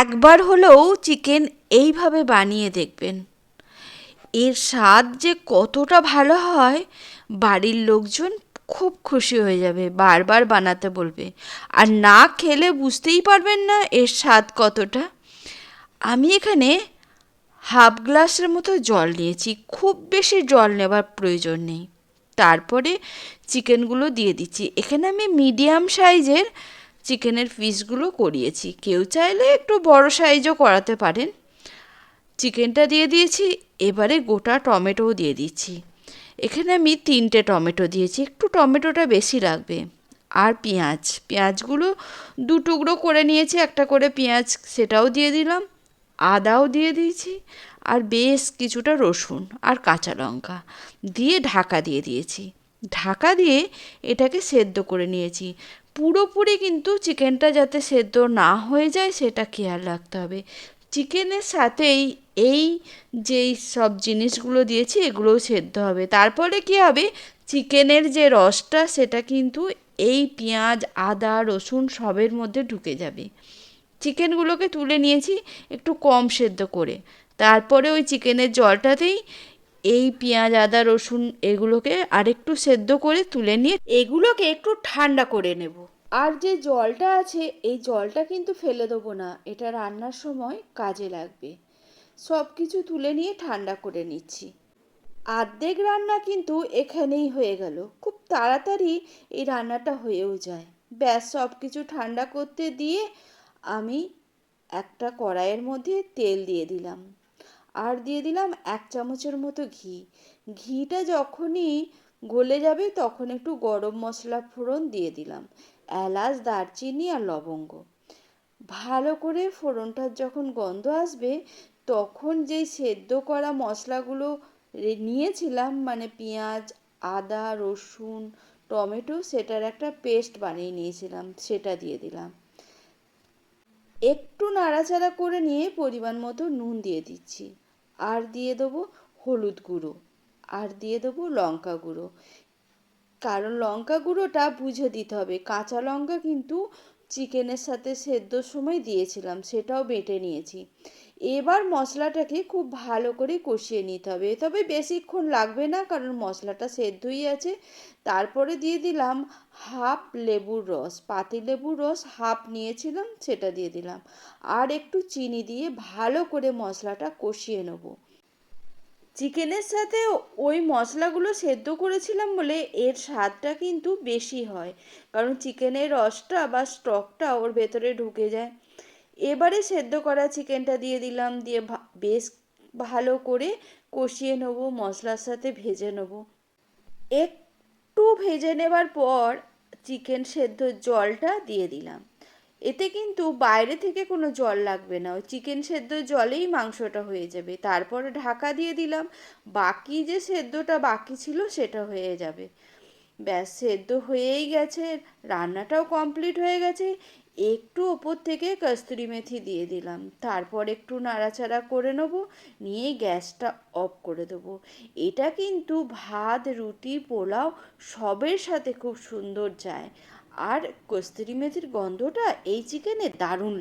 একবার হলেও চিকেন এইভাবে বানিয়ে দেখবেন। এর স্বাদ যে কতটা ভালো হয়, বাড়ির লোকজন খুব খুশি হয়ে যাবে, বারবার বানাতে বলবে। আর না খেলে বুঝতেই পারবেন না এর স্বাদ কতটা। আমি এখানে হাফ গ্লাসের মতো জল নিয়েছি, খুব বেশি জল নেবার প্রয়োজন নেই। তারপরে চিকেনগুলো দিয়ে দিচ্ছি। এখানে আমি মিডিয়াম সাইজের চিকেনের পিসগুলো করিয়েছি। কেউ চাইলে একটু বড় সাইজও করাতে পারেন। চিকেনটা দিয়ে দিয়েছি, এবারে গোটা টমেটোও দিয়ে দিচ্ছি। এখানে আমি তিনটে টমেটো দিয়েছি, একটু টমেটোটা বেশি লাগবে। আর পেঁয়াজ, পেঁয়াজগুলো দু টুকরো করে নিয়েছি, একটা করে পেঁয়াজ সেটাও দিয়ে দিলাম, আদাও দিয়ে দিয়েছি, আর বেশ কিছুটা রসুন আর কাঁচা লঙ্কা দিয়ে ঢাকা দিয়ে দিয়েছি। ঢাকা দিয়ে এটাকে সেদ্ধ করে নিয়েছি। পুরোপুরি কিন্তু চিকেনটা যাতে সেদ্ধ না হয়ে যায় সেটা খেয়াল রাখতে হবে। চিকেনের সাথেই এই যেই সব জিনিসগুলো দিয়েছি এগুলোও সেদ্ধ হবে। তারপরে কী হবে? চিকেনের যে রসটা সেটা কিন্তু এই পেঁয়াজ, আদা, রসুন সবের মধ্যে ঢুকে যাবে। চিকেনগুলোকে তুলে নিয়েছি একটু কম সেদ্ধ করে। তারপরে ওই চিকেনের জলটাতেই এই পেঁয়াজ, আদা, রসুন এগুলোকে আরেকটু সেদ্ধ করে তুলে নিয়ে এগুলোকে একটু ঠান্ডা করে নেব। আর যে জলটা আছে, এই জলটা কিন্তু ফেলে দেবো না। এটা রান্নার সময় কাজে লাগবে। সব কিছু তুলে নিয়ে ঠান্ডা করে নিচ্ছি। আর্ধেক রান্না কিন্তু এখানেই হয়ে গেল। খুব তাড়াতাড়ি এই রান্নাটা হয়েও যায়। ব্যাস সব কিছু ঠান্ডা করতে দিয়ে আমি একটা কড়াইয়ের মধ্যে তেল দিয়ে দিলাম। আর দিয়ে দিলাম এক চামচের মতো ঘি। ঘিটা যখনই গলে যাবে তখন একটু গরম মশলা ফোড়ন দিয়ে দিলাম। এলাচ, দারচিনি আর লবঙ্গ। ভালো করে ফোড়নটার যখন গন্ধ আসবে তখন যেই সেদ্ধ করা মশলাগুলো নিয়েছিলাম মানে পেঁয়াজ, আদা, রসুন, টমেটো, সেটার একটা পেস্ট বানিয়ে নিয়েছিলাম, সেটা দিয়ে দিলাম। একটু নাড়াচাড়া করে নিয়ে পরিমাণ মতো নুন দিয়ে দিচ্ছি। আর দিয়ে দেবো হলুদ গুঁড়ো, আর দিয়ে দেবো লঙ্কা গুঁড়ো। কারণ লঙ্কা গুঁড়োটা বুঝে দিতে হবে। কাঁচা লঙ্কা কিন্তু চিকেনের সাথে সেদ্ধর সময় দিয়েছিলাম, সেটাও বেটে নিয়েছি। এবার মশলাটাকে খুব ভালো করে কষিয়ে নিতে হবে। তবে বেশিক্ষণ লাগবে না, কারণ মশলাটা সেদ্ধই আছে। তারপরে দিয়ে দিলাম হাফ লেবুর রস, পাতি লেবুর রস হাফ নিয়েছিলাম, সেটা দিয়ে দিলাম। আর একটু চিনি দিয়ে ভালো করে মশলাটা কষিয়ে নেব। চিকেনের সাথে ওই মশলাগুলো সেদ্ধ করেছিলাম বলে এর স্বাদটা কিন্তু বেশি হয়। কারণ চিকেনের রসটা বা স্টকটা ওর ভেতরে ঢুকে যায়। এবারে সেদ্ধ করা চিকেনটা দিয়ে দিলাম, দিয়ে বেশ ভালো করে কষিয়ে নেব, মশলার সাথে ভেজে নেব। একটু ভেজে নেবার পর চিকেন সেদ্ধ জলটা দিয়ে দিলাম। এতে কিন্তু বাইরে থেকে কোনো জল লাগবে না। ওই চিকেন সেদ্ধ জলেই মাংসটা হয়ে যাবে। তারপরে ঢাকা দিয়ে দিলাম। বাকি যে সেদ্ধটা বাকি ছিল সেটা হয়ে যাবে। ব্যাস, সেদ্ধ হয়েই গেছে। রান্নাটাও কমপ্লিট হয়ে গেছে। একটু ওপর থেকে কস্তুরি মেথি দিয়ে দিলাম। তারপর একটু নাড়াচাড়া করে নেব। নিয়ে গ্যাসটা অফ করে দেবো। এটা কিন্তু ভাত, রুটি, পোলাও সবের সাথে খুব সুন্দর যায়। আর কস্তুরি মেথির গন্ধটা এই চিকেনে দারুণ